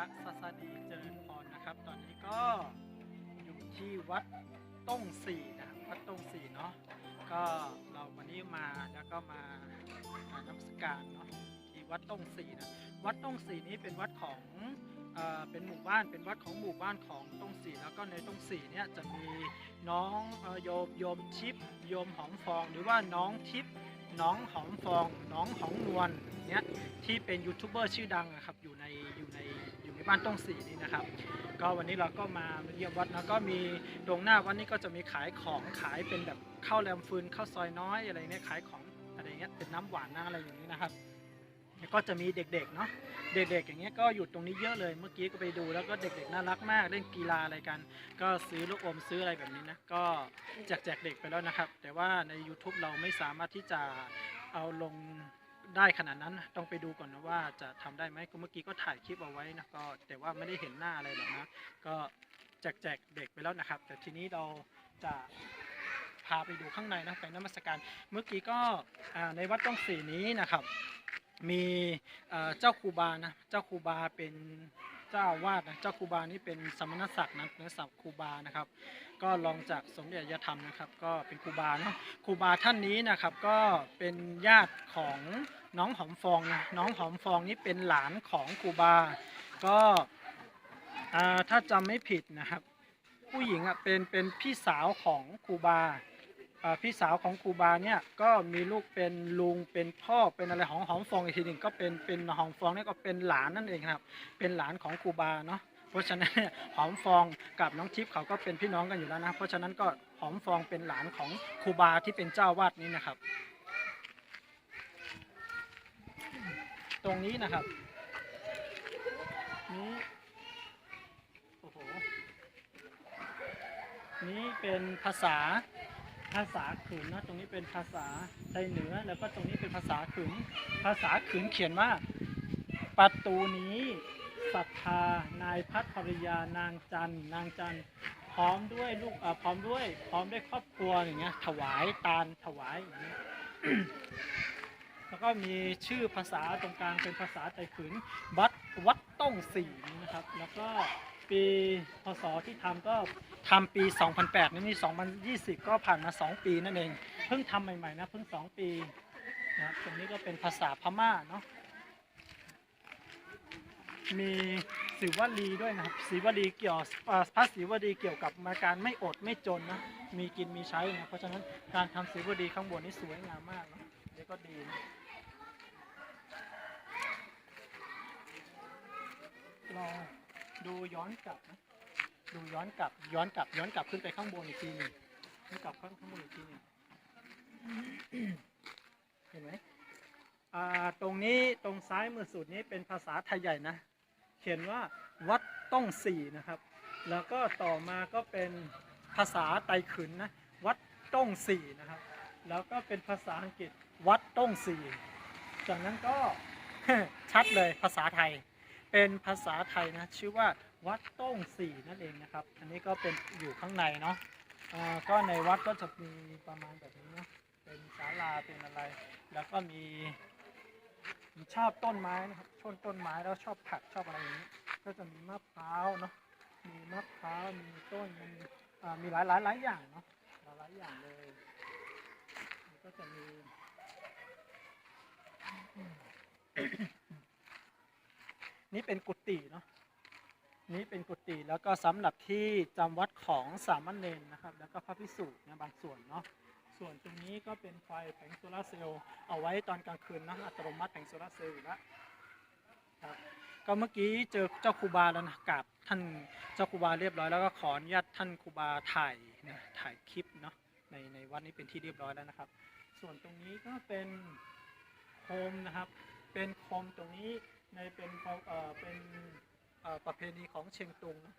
ระศาสดีเจริญพรนะครับ ตอนนี้ก็อยู่ที่วัดต้งสี่นะครับวัดต้งสี่เนาะก็เราวันนี้มาแล้วก็มาอ่านมัสการเนาะที่วัดต้งสี่นะวัดต้งสี่นี้เป็นวัดของเอ่อเป็นหมู่บ้านเป็นวัดของหมู่บ้านของต้งสี่แล้วก็ในต้งสี่เนี่ยจะมีน้องเอ่อโยมโยมชิปโยมหอมฟอง หรือว่าน้องทิพย์น้องหอมฟอง น้องหองนวลเนี่ยที่เป็นยูทูบเบอร์ชื่อดังนะครับอยู่ใน ในบ้านต้องสีนี่นะครับ ก็วันนี้เราก็มาเยี่ยมวัดแล้วก็มีตรงหน้าวัดนี้ก็จะมีขายของขายเป็นแบบข้าวแรมฟืนข้าวซอยน้อยอะไรเนี่ยขายของอะไรเงี้ยเป็นน้ำหวานน้ำอะไรอย่างนี้นะครับแล้วก็จะมีเด็กๆเนาะเด็กๆ อย่างเงี้ยก็อยู่ตรงนี้เยอะเลยเมื่อกี้ก็ไปดูแล้วก็เด็กๆน่ารักมากเล่นกีฬาอะไรกัน ก็ซื้อลูกอมซื้ออะไรแบบนี้นะก็แจกแจกเด็กไปแล้วนะครับ แต่ว่าใน YouTube เราไม่สามารถที่จะเอาลง ได้ขนาดนั้นต้องไปดูก่อนนะว่าจะทำได้ไหมก็เมื่อกี้ก็ถ่ายคลิปเอาไว้นะก็แต่ว่าไม่ได้เห็นหน้าอะไรหรอกนะก็แจกแจกเด็กไปแล้วนะครับ แต่ทีนี้เราจะพาไปดูข้างในนะไปนมัสการ เมื่อกี้ก็ในวัดต้องสีนี้นะครับ มีเจ้าครูบานะเจ้าครูบาเป็น เจ้าวาดนะเจ้าครูบานี่เป็นสมณศักดิ์นะเป็นศักดิ์ครูบานะครับ ก็รองจากสมเด็จยธรรมนะครับ ก็เป็นครูบาเนาะครูบาท่านนี้นะครับก็เป็นญาติของน้องหอมฟองนะน้องหอมฟองนี่เป็นหลานของครูบา ก็ถ้าจำไม่ผิดนะครับ ผู้หญิงอะเป็นเป็นพี่สาวของครูบาอ่า พี่สาวของครูบาเนี่ยก็มีลูกเป็นลุงเป็นพ่อเป็นอะไรของหอมฟองอีกทีหนึ่งก็เป็นเป็นหอมฟองเนี่ยก็เป็นหลานนั่นเองครับ เป็นหลานของครูบาเนาะเพราะฉะนั้นหอมฟองกับน้องทิพย์เขาก็เป็นพี่น้องกันอยู่แล้วนะ เพราะฉะนั้นก็หอมฟองเป็นหลานของครูบาที่เป็นเจ้าวาดนี้นะครับ ตรงนี้นะครับนี้โอ้โห นี่เป็นภาษา ภาษาขืนนะตรงนี้เป็นภาษาไทยเหนือ แล้วก็ตรงนี้เป็นภาษาขืนภาษาขืนเขียนว่า ประตูนี้ศรัทธานายพัฒภริยานางจันนางจันพร้อมด้วยลูกอ่อพร้อมด้วย พร้อมด้วยครอบครัวอย่างเงี้ยถวายตาลถวายอย่างเงี้ยแล้วก็มีชื่อภาษาตรงกลางเป็นภาษาไทยขืนวัดวัดต้องสีนะครับ แล้วก็ ปีพศที่ทำก็ทำปี 2008 นี่นี่2020 ก็ผ่านมา 2 ปีนั่นเอง เพิ่งทำใหม่ๆนะเพิ่ง 2 ปีนะตรงนี้ก็เป็นภาษาพม่าเนาะมีศิวลีด้วยนะครับศิวลีเกี่ยวพระศิวลีเกี่ยวกับมาการไม่อดไม่จนนะมีกินมีใช้นะเพราะฉะนั้นการทำศิวลีข้างบนนี่สวยงามมากนะเดี๋ยวก็ดีนะเรา ดูย้อนกลับนะ ดูย้อนกลับ ย้อนกลับ ย้อนกลับขึ้นไปข้างบนอีกทีหนึงย้อนกลับข้างข้างบนอีกทีหนึงเห็นไหมอ่าตรงนี้ตรงซ้ายมือสุดนี้เป็นภาษาไทยใหญ่นะ เขียนว่าวัดต้องสี่นะครับ แล้วก็ต่อมาก็เป็นภาษาไตขืนนะวัดต้องสี่นะครับ แล้วก็เป็นภาษาอังกฤษวัดต้องสี่จากนั้นก็ชัดเลยภาษาไทย เป็นภาษาไทยนะชื่อว่าวัดต้งสี่นั่นเองนะครับ อันนี้ก็เป็นอยู่ข้างในเนาะก็ในวัดก็จะมีประมาณแบบนี้เนาะเป็นศาลาเป็นอะไร แล้วก็มีมชอบต้นไม้นะครับชนต้นไม้แล้วชอบผักชอบอะไรอย่างนี้ ก็จะมีมะพร้าวเนาะมีมะพร้าวมีต้นมีมีหลายหลายหลายอย่างเนาะหลายหลายอย่างเลยก็จะมี นี่เป็นกุฏิเนาะนี่เป็นกุฏิแล้วก็สำหรับที่จำวัดของสามเณรนะครับ แล้วก็พระภิกษุนะบางส่วนเนาะส่วนตรงนี้ก็เป็นไฟแผงโซลาร์เซลล์เอาไว้ตอนกลางคืนนะอัตโนมัติแผงโซลาร์เซลล์อยู่แล้วครับก็เมื่อกี้เจอเจ้าครูบาแล้วนะกราบท่านเจ้าครูบาเรียบร้อยแล้วก็ขออนุญาตท่านครูบาถ่ายนะถ่ายคลิปเนาะในในวัดนี้เป็นที่เรียบร้อยแล้วนะครับ ส่วนตรงนี้ก็เป็นโคมนะครับ เป็นโคมตรงนี้ ในเป็นเอ่อเป็นเอ่อประเพณีของเชียงตุงนะ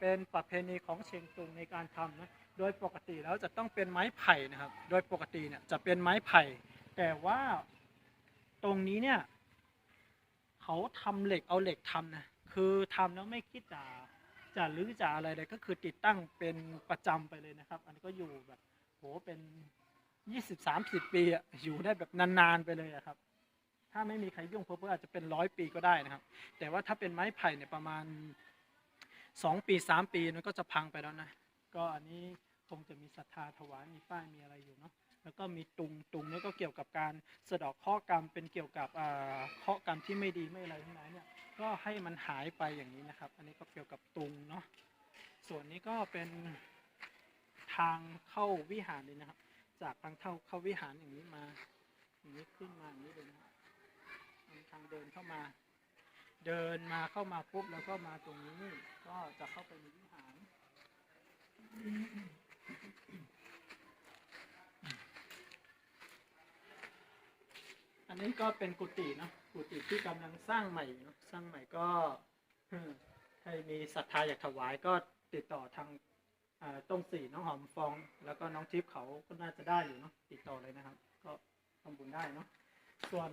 เป็นประเพณีของเชียงตุงในการทำนะโดยปกติแล้วจะต้องเป็นไม้ไผ่นะครับ โดยปกติเนี่ยจะเป็นไม้ไผ่ แต่ว่าตรงนี้เนี่ยเขาทำเหล็กเอาเหล็กทำนะคือทำแล้วไม่คิดจะจะรื้อจะอะไรเลยก็คือติดตั้งเป็นประจำไปเลยนะครับ อันนี้ก็อยู่แบบโหเป็นยี่สิบสามสิบปีอะอยู่ได้แบบนานๆไปเลยอะครับ ถ้าไม่มีใครยุ่งเพิ่มอาจจะเป็นร้อยปีก็ได้นะครับ แต่ว่าถ้าเป็นไม้ไผ่เนี่ยประมาณสองปีสามปีมันก็จะพังไปแล้วนะ ก็อันนี้คงจะมีศรัทธาถวายมีป้ายมีอะไรอยู่เนาะแล้วก็มีตุงตุงนี่ก็เกี่ยวกับการสะเดอกข้อกรรมเป็นเกี่ยวกับอ่าข้อกรรมที่ไม่ดีไม่อะไรทั้งหลายเนี่ยก็ให้มันหายไปอย่างนี้นะครับ อันนี้ก็เกี่ยวกับตุงเนาะส่วนนี้ก็เป็นทางเข้าวิหารเลยนะครับ จากทางเข้าเข้าวิหารอย่างนี้มาอย่างนี้ขึ้นมาอย่างนี้เลยนะครับ ทางเดินเข้ามา เดินมาเข้ามาปุ๊บแล้วก็มาตรงนี้ ก็จะเข้าไปในวิหารอันนี้ก็เป็นกุฏิเนะกุฏิที่กำลังสร้างใหม่เนอะสร้างใหม่ก็ใครมีศรัทธาอยากถวายก็ติดต่อทางต้งสี่น้องหอมฟอง แล้วก็น้องทิพย์เขาก็น่าจะได้อยู่เนาะติดต่อเลยนะครับ ก็ทำบุญได้เนาะส่วน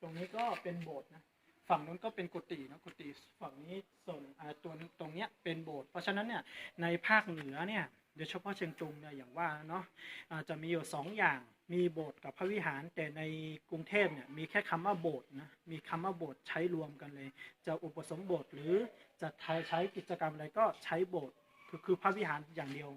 ตรงนี้ก็เป็นโบสถ์นะฝั่งนู้นก็เป็นกุฏินะกุฏิฝั่งนี้ส่วนตัวตรงเนี้ยเป็นโบสถ์เพราะฉะนั้นเนี่ยในภาคเหนือเนี่ยโดยเฉพาะเชียงตุงเนี่ยอย่างว่าเนาะจะมีอยู่สองอย่างมีโบสถ์กับพระวิหาร แต่ในกรุงเทพเนี่ยมีแค่คำว่าโบสถ์นะมีคำว่าโบสถ์ใช้รวมกันเลย จะอุปสมบทหรือจะใช้กิจกรรมอะไรก็ใช้โบสถ์ คือคือพระวิหารอย่างเดียว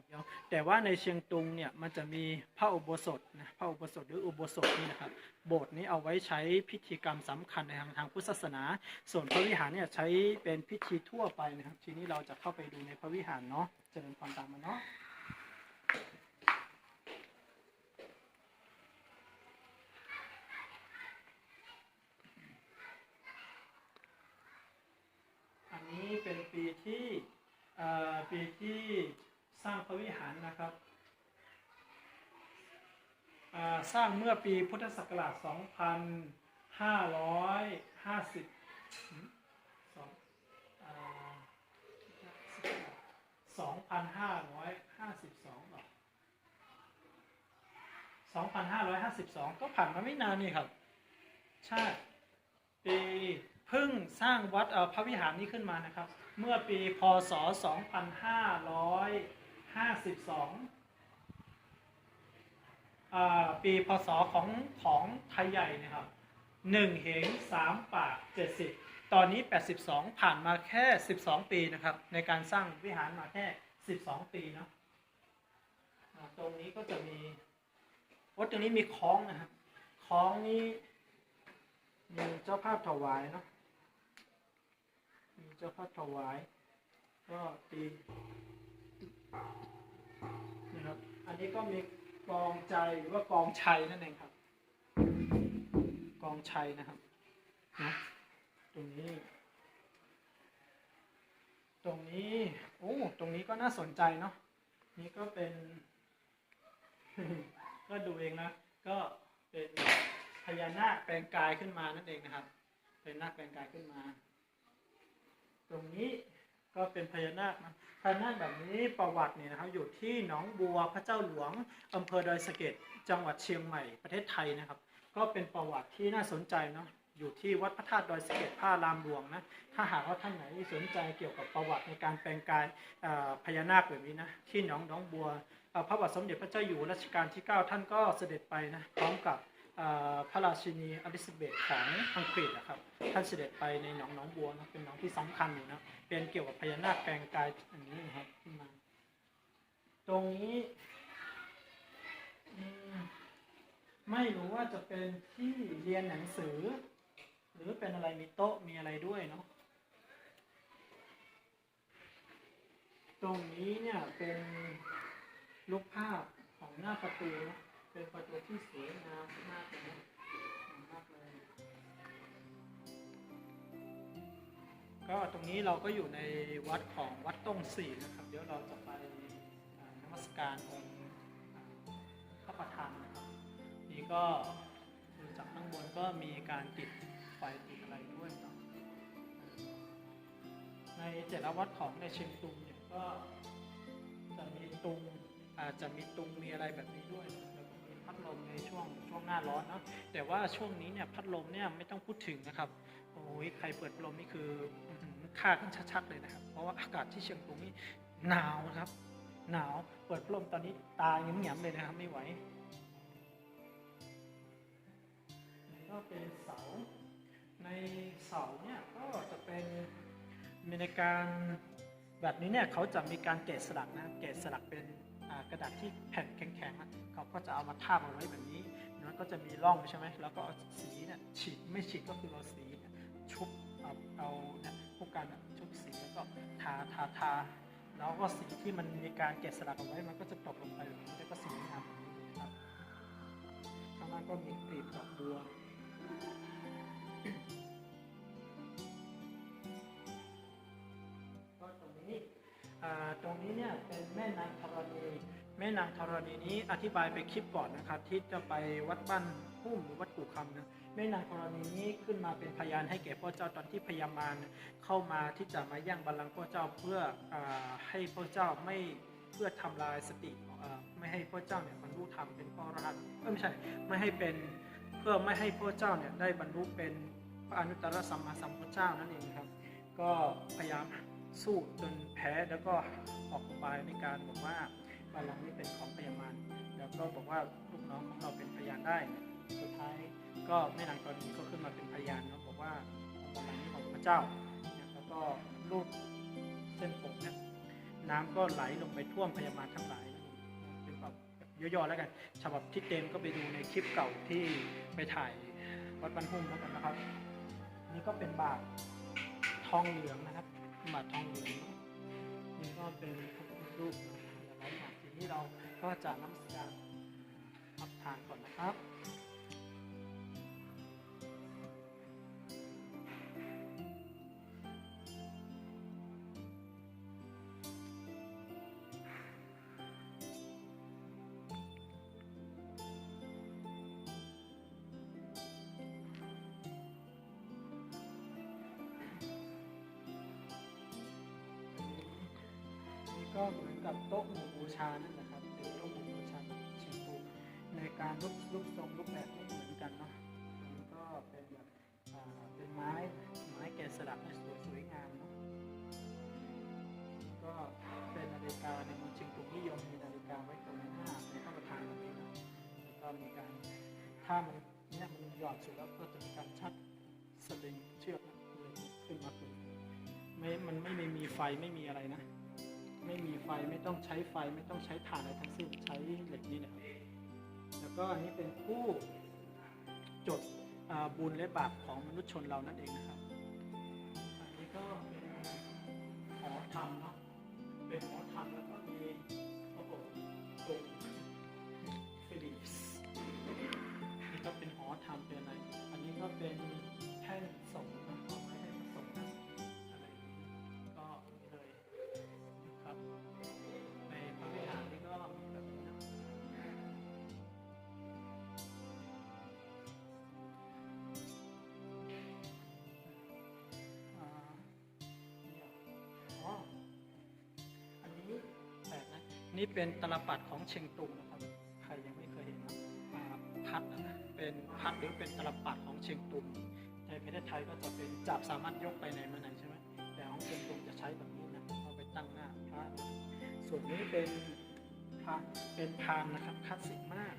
แต่ว่าในเชียงตุงเนี่ยมันจะมีพระอุโบสถนะพระอุโบสถหรืออุโบสถนี่นะครับโบสถ์นี้เอาไว้ใช้พิธีกรรมสำคัญในทางทางพุทธศาสนา ส่วนพระวิหารเนี่ยใช้เป็นพิธีทั่วไปนะครับ ทีนี้เราจะเข้าไปดูในพระวิหารเนาะเจริญพรตามมาเนาะ อันนี้เป็นปีที่เอ่อ ปีที่สร้างพระวิหารนะครับสร้างเมื่อปีพุทธศักราช 2550 2552 2552 ก็ผ่านมาไม่นานนี่ครับ ใช่ ปี เพิ่งสร้างวัดพระวิหารนี้ขึ้นมานะครับ เมื่อปีพศ 2552 ปีพศของของไทยใหญ่นะครับหนึ่งเหงสามปากเจ็ดสิบตอนนี้ 82 ผ่านมาแค่ 12 ปีนะครับ ในการสร้างวิหารมาแค่ 12 ปีเนาะตรงนี้ก็จะมีวัดตรงนี้มีคล้องนะครับคล้องนี้มีเจ้าภาพถวายเนาะ เจ้าภาพถวาย ก็ตีนะครับ อันนี้ก็มีกองใจหรือว่ากองชัยนั่นเองครับ กองชัยนะครับนะตรงนี้ ตรงนี้โอ้ตรงนี้ก็น่าสนใจเนาะนี่ก็เป็น ก็ดูเองนะ ก็เป็นพญานาคแปลงกายขึ้นมานั่นเองนะครับ เป็นนาคแปลงกายขึ้นมา ตรงนี้ก็เป็นพญานาคนะพญานาคแบบนี้ประวัติเนี่ยนะครับอยู่ที่หนองบัวพระเจ้าหลวงอำเภอดอยสะเก็ดจังหวัดเชียงใหม่ประเทศไทยนะครับ ก็เป็นประวัติที่น่าสนใจเนาะอยู่ที่วัดพระธาตุดอยสะเก็ดพระรามหลวงนะถ้าหากว่าท่านไหนสนใจเกี่ยวกับประวัติในการแปลงกายพญานาคแบบนี้นะที่หนองหนองบัวพระบาทสมเด็จพระเจ้าอยู่รัชกาลที่ 9 ท่านก็เสด็จไปนะพร้อมกับ พระราชินีอลิซาเบธของอังกฤษนะครับท่านเสด็จไปในหนองหนองบัวนะเป็นหนองที่สำคัญอยู่นะเป็นเกี่ยวกับพญานาคแปลงกายอันนี้นะครับขึ้นมาตรงนี้ไม่รู้ว่าจะเป็นที่เรียนหนังสือ หรือเป็นอะไรมีโต๊ะมีอะไรด้วยเนาะตรงนี้เนี่ยเป็นรูปภาพของหน้าประตูนะ เป็นประตูที่สวยงามมากเลยมากเลย ก็ตรงนี้เราก็อยู่ในวัดของวัดต้งสี่นะครับ เดี๋ยวเราจะไปนมัสการองค์อ่าพระประธานนะครับ นี่ก็ดูจากข้างบนก็มีการติดไฟติดอะไรด้วยเนาะในแต่ละวัดของในเชียงตุงเนี่ยก็จะมีตุงอาจจะมีตุงมีอะไรแบบนี้ด้วยนะ ลมในช่วงช่วงหน้าร้อนเนาะแต่ว่าช่วงนี้เนี่ยพัดลมเนี่ยไม่ต้องพูดถึงนะครับโอ้ยใครเปิดพัดลมนี่คืออื้อหือฆ่ากันชัดๆเลยนะครับ เพราะว่าอากาศที่เชียงตุงนี่หนาวนะครับ หนาวเปิดพัดลมตอนนี้ตาเงียบๆเลยนะครับไม่ไหวนี่ก็เป็นเสาในเสาเนี่ยก็จะเป็นมีในการแบบนี้เนี่ยเขาจะมีการแกะสลักนะแกะสลักเป็น กระดาษที่แผ่นแข็งๆเขาก็จะเอามาทาบเอาไว้แบบนี้แล้วก็จะมีร่องใช่ไหมแล้วก็เอาสีเนี่ยฉีดไม่ฉีดก็คือเอาสีชุบเอาเอาเนี่ยพวกกันชุบสีแล้วก็ทาทาทาแล้วก็สีที่มันมีการแกะสลักเอาไว้มันก็จะตกลงไปแบบนี้แล้วก็สวยงามแบบนี้นะครับข้างล่างก็มีกลีบดอกบัว ตรงนี้เนี่ยเป็นแม่นางธรณี แม่นางธรณีนี้อธิบายไปคลิปก่อนนะครับ ที่จะไปวัดบ้านพุ่มหรือวัดกู่คำนะแม่นางธรณีนี้ขึ้นมาเป็นพยานให้แก่พ่อเจ้าตอนที่พยามารเข้ามาที่จะมาย่างบัลลังก์พ่อเจ้าเพื่ออให้พ่อเจ้าไม่เพื่อทำลายสติไม่ให้พ่อเจ้าเนี่ยบรรลุธรรมเป็นพ่อรหัสไม่ใช่ไม่ให้เป็นเพื่อไม่ให้พ่อเจ้าเนี่ยได้บรรลุเป็นพระอนุตตรสัมมาสัมพุทธเจ้านั่นเองครับ ก็พยายาม สู้จนแพ้แล้วก็ออกอุบายในการบอกว่าบาลังนี้เป็นของพยามารแล้วก็บอกว่าลูกน้องของเราเป็นพยานได้ สุดท้ายก็แม่นางตอนนี้ก็ขึ้นมาเป็นพยานเนาะบอกว่าบาลังนี้ของพระเจ้าแล้วก็รูปเส้นผมเนี่ยน้ำก็ไหลลงไปท่วมพยามารทั้งหลายเป็นแบบย่อๆแล้วกันฉบับที่เต็มก็ไปดูในคลิปเก่าที่ไปถ่ายวัดบันพุ่มแล้วกันนะครับ นี่ก็เป็นบาททองเหลืองนะครับ บาททองเหลืองนี่ก็เป็นพระพุทธรูปหลายอย่างทีนี้เราก็จะน้ำสการอับทานก่อนนะครับ ก็เหมือนกับโต๊ะหมู่บูชานั่นแหละครับเป็นโต๊ะหมู่บูชาชิงตูในการรูปรูปทรงรูปแบบไม่เหมือนกันเนาะมันก็เป็นแบบเป็นไม้ไม้แกะสลักให้สวยสวยงามเนาะก็เป็นนาฬิกาในเมืองเชียงตุงนิยมมีนาฬิกาไว้ตรงหน้าในพระประธานแบบนี้นะแล้วก็มีการถ้ามันเนี่ยมันหย่อนสุดแล้วก็จะมีการชัดสลิงเชือกเลยขึ้นมาคือไม่มันไม่ไม่มีไฟไม่มีอะไรนะ ไม่มีไฟไม่ต้องใช้ไฟไม่ต้องใช้ถ่านอะไรทั้งสิ้นใช้เหล็กนี้นะครับแล้วก็อันนี้เป็นผู้จดบุญและบาปของมนุษย์ชนเรานั่นเองนะครับ อันนี้ก็เป็นหอธรรมเนาะเป็นหอธรรมแล้วก็ นี่เป็นตลปัดของเชียงตุงนะครับ ใครยังไม่เคยเห็นนะอ่าพัดนะเป็นพัดหรือเป็นตลปัดของเชียงตุงในประเทศไทยก็จะเป็นจับสามารถยกไปไหนมาไหนใช่ไหมแต่ของเชียงตุงจะใช้แบบนี้นะเอาไปตั้งหน้าพระส่วนนี้เป็นพานเป็นพานนะครับคลาสสิกมาก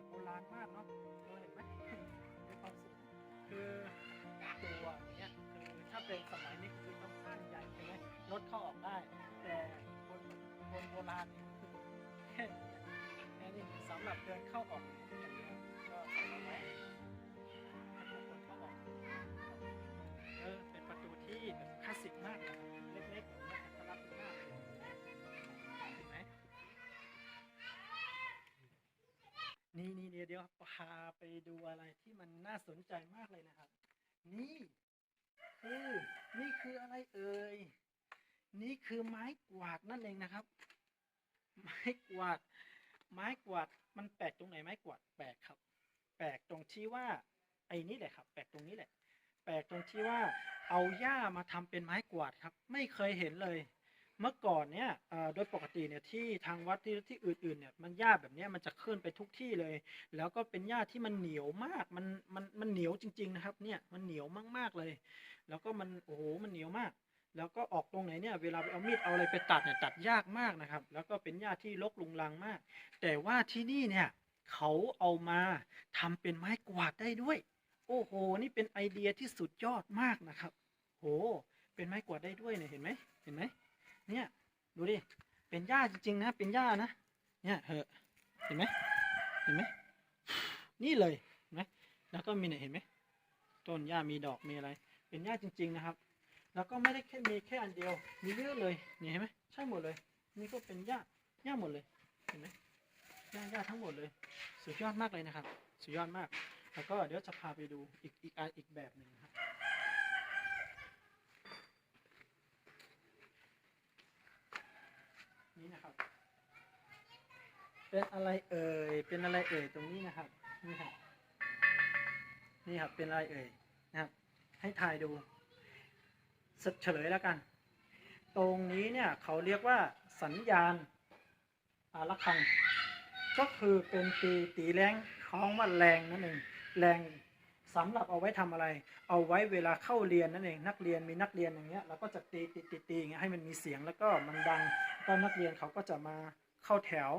แบบโบราณมากเนาะเราเห็นไหมมีความสุขคือตัวเนี้ยคือถ้าเป็นสมัยนี้คือต้องสร้างใหญ่ใช่ไหมรถเข้าออกได้ แต่คนคนโบราณนี่คือแค่นี้แค่นี้สำหรับเดินเข้าออก เดี๋ยวพาไปดูอะไรที่มันน่าสนใจมากเลยนะครับ นี่คือนี่คืออะไรเอ่ย นี่คือไม้กวาดนั่นเองนะครับ ไม้กวาด ไม้กวาดมันแปลกตรงไหนไม้กวาดแปลกครับ แปลกตรงที่ว่าไอ้นี่แหละครับ แปลกตรงนี้แหละ แปลกตรงที่ว่าเอาหญ้ามาทำเป็นไม้กวาดครับ ไม่เคยเห็นเลย เมื่อก่อนเนี่ยโดยปกติเนี่ยที่ทางวัดที่ที่อื่นๆเนี่ยมันหญ้าแบบนี้มันจะขึ้นไปทุกที่เลย แล้วก็เป็นหญ้าที่มันเหนียวมากมันมันมันเหนียวจริง ๆ นะครับเนี่ยมันเหนียวมากๆเลย แล้วก็มันโอ้โหมันเหนียวมาก แล้วก็ออกตรงไหนเนี่ยเวลาไปเอามีดเอาอะไรไปตัดเนี่ยตัดยากมากนะครับ แล้วก็เป็นหญ้าที่รกลุงลังมาก แต่ว่าที่นี่เนี่ยเขาเอามาทำเป็นไม้กวาดได้ด้วย โอ้โห นี่เป็นไอเดียที่สุดยอดมากนะครับ โห เป็นไม้กวาดได้ด้วยเนี่ยเห็นไหมเห็นไหม เนี่ย ดูดิ เป็นหญ้าจริงๆนะ เป็นหญ้านะ เนี่ยเหอะเห็นไหมเห็นไหม นี่เลยเห็นไหมแล้วก็มีเนี่ยเห็นไหม ต้นหญ้ามีดอก มีอะไร เป็นหญ้าจริง ๆ นะครับ แล้วก็ไม่ได้แค่มีแค่อันเดียว มีเยอะเลยนี่เห็นไหมใช่หมดเลย นี่ก็เป็นหญ้า หญ้าหมดเลย เห็นไหมหญ้าหญ้าทั้งหมดเลย สุดยอดมากเลยนะครับ สุดยอดมาก แล้วก็เดี๋ยวจะพาไปดูอีกอีกอันอีกแบบหนึ่งครับ นี่นะครับ เป็นอะไรเอ่ย เป็นอะไรเอ่ยตรงนี้นะครับ นี่ครับ นี่ครับ เป็นอะไรเอ่ยนะครับ ให้ถ่ายดูสเฉลยแล้วกัน ตรงนี้เนี่ยเขาเรียกว่าสัญญาณอาระฆัง ก็คือเป็นตีตีแรงของว่าแรงนั่นเอง แรงสำหรับเอาไว้ทำอะไร เอาไว้เวลาเข้าเรียนนั่นเอง นักเรียนมีนักเรียนอย่างเงี้ย เราก็จะตีตีตีตีอย่างเงี้ยให้มันมีเสียงแล้วก็มันดัง ก็นักเรียนเขาก็จะมาเข้าแถว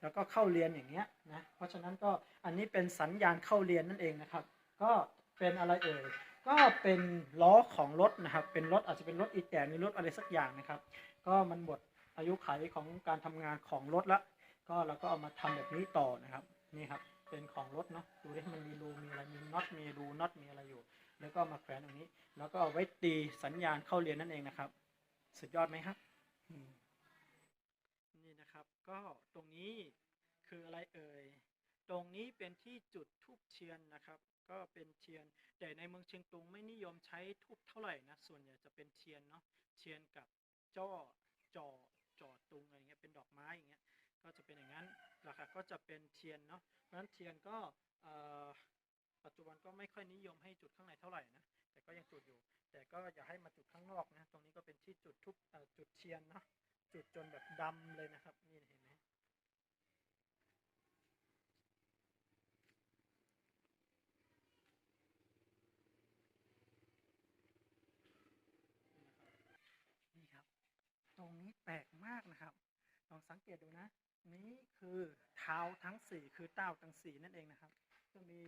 แล้วก็เข้าเรียนอย่างเงี้ยนะเพราะฉะนั้นก็อันนี้เป็นสัญญาณเข้าเรียนนั่นเองนะครับ ก็เป็นอะไรเอ่ยก็เป็นล้อของรถนะครับ เป็นรถอาจจะเป็นรถอีแตนหรือรถอะไรสักอย่างนะครับ ก็มันหมดอายุขัยของการทำงานของรถละก็เราก็เอามาทำแบบนี้ต่อนะครับนี่ครับเป็นของรถเนาะดูดิมันมีรูมีอะไรมีน็อตมีรูน็อตมีอะไรอยู่ แล้วก็มาแขวนตรงนี้ แล้วก็เอาไว้ตีสัญญาณเข้าเรียนนั่นเองนะครับ สุดยอดไหมครับ ก็ตรงนี้คืออะไรเอ่ย ตรงนี้เป็นที่จุดทูบเทียนนะครับ ก็เป็นเทียน แต่ในเมืองเชียงตุงไม่นิยมใช้ทูบเท่าไหร่นะ ส่วนใหญ่จะเป็นเทียนเนาะ เทียนกับจ้อจอจอตุงอะไรเงี้ย เป็นดอกไม้อย่างเงี้ย ก็จะเป็นอย่างนั้นหลักๆก็จะเป็นเทียนเนาะ เพราะฉะนั้นเทียนก็ปัจจุบันก็ไม่ค่อยนิยมให้จุดข้างในเท่าไหร่นะ แต่ก็ยังจุดอยู่ แต่ก็อย่าให้มาจุดข้างนอกนะ ตรงนี้ก็เป็นที่จุดทุบจุดเทียนเนาะ จุดจนแบบดำเลยนะครับ นี่เห็นไหมนี่ครับ ตรงนี้แปลกมากนะครับ ลองสังเกตดูนะ นี้คือเท้าทั้งสี่คือเต้าทั้งสี่นั่นเองนะครับ จะมี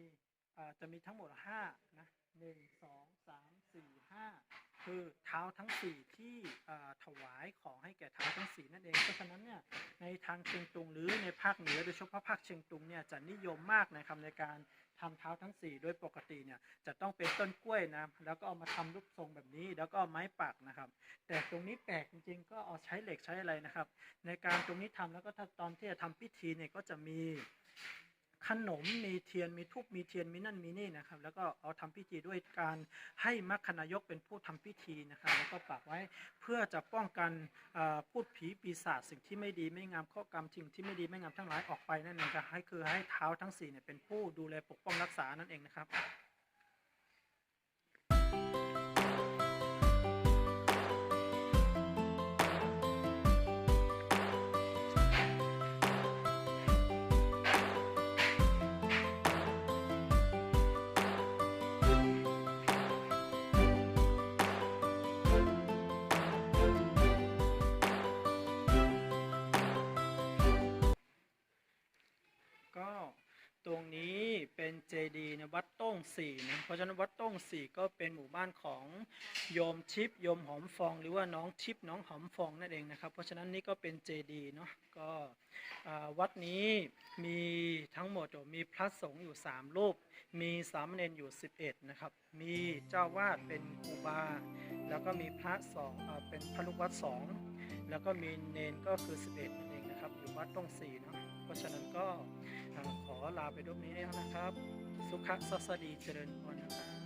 เอ่อจะมีทั้งหมดห้านะหนึ่งสองสามสี่ห้า คือเท้าทั้งสี่ที่ถวายของให้แก่เท้าทั้งสี่นั่นเองเพราะฉะนั้นเนี่ยในทางเชียงตุงหรือในภาคเหนือโดยเฉพาะภาคเชียงตุงเนี่ยจะนิยมมากนะครับในการทำเท้าทั้งสี่โดยปกติเนี่ยจะต้องเป็นต้นกล้วยนะแล้วก็เอามาทำรูปทรงแบบนี้ แล้วก็ไม้ปักนะครับ แต่ตรงนี้แปลกจริงๆ ก็เอาใช้เหล็กใช้อะไรนะครับ ในการตรงนี้ทำแล้วก็ถ้าตอนที่จะทำพิธีเนี่ยก็จะมี ขนมมีเทียนมีทูบมีเทียนมีนั่นมีนี่นะครับ แล้วก็เอาทำพิธีด้วยการให้มัคคณายกเป็นผู้ทำพิธีนะครับ แล้วก็ปักไว้เพื่อจะป้องกันพูดผีปีศาจสิ่งที่ไม่ดีไม่งามข้อกรรมสิ่งที่ไม่ดีไม่งามทั้งหลายออกไปนั่นเองจะให้คือให้เท้าทั้งสี่เนี่ยเป็นผู้ดูแลปกป้องรักษานั่นเองนะครับ ก็ตรงนี้เป็นเจดีย์ในวัดต้งสี่นะเพราะฉะนั้นวัดต้งสี่ก็เป็นหมู่บ้านของโยมชิปโยมหอมฟองหรือว่าน้องชิปน้องหอมฟองนั่นเองนะครับ เพราะฉะนั้นนี่ก็เป็นเจดีย์เนาะก็วัดนี้มีทั้งหมดมีพระสงฆ์อยู่ 3 รูป มีสามเณรอยู่ 11 นะครับ มีเจ้าวาดเป็นครูบา แล้วก็มีพระสองเป็นพระลูกวัดสองแล้วก็มีเนนก็คือ 11นั่นเองนะครับอยู่วัดต้งสี่เนาะเพราะฉะนั้นก็ ขอลาไปด้วยนี้นะครับ สุขสัสดีเจริญพรนะครับ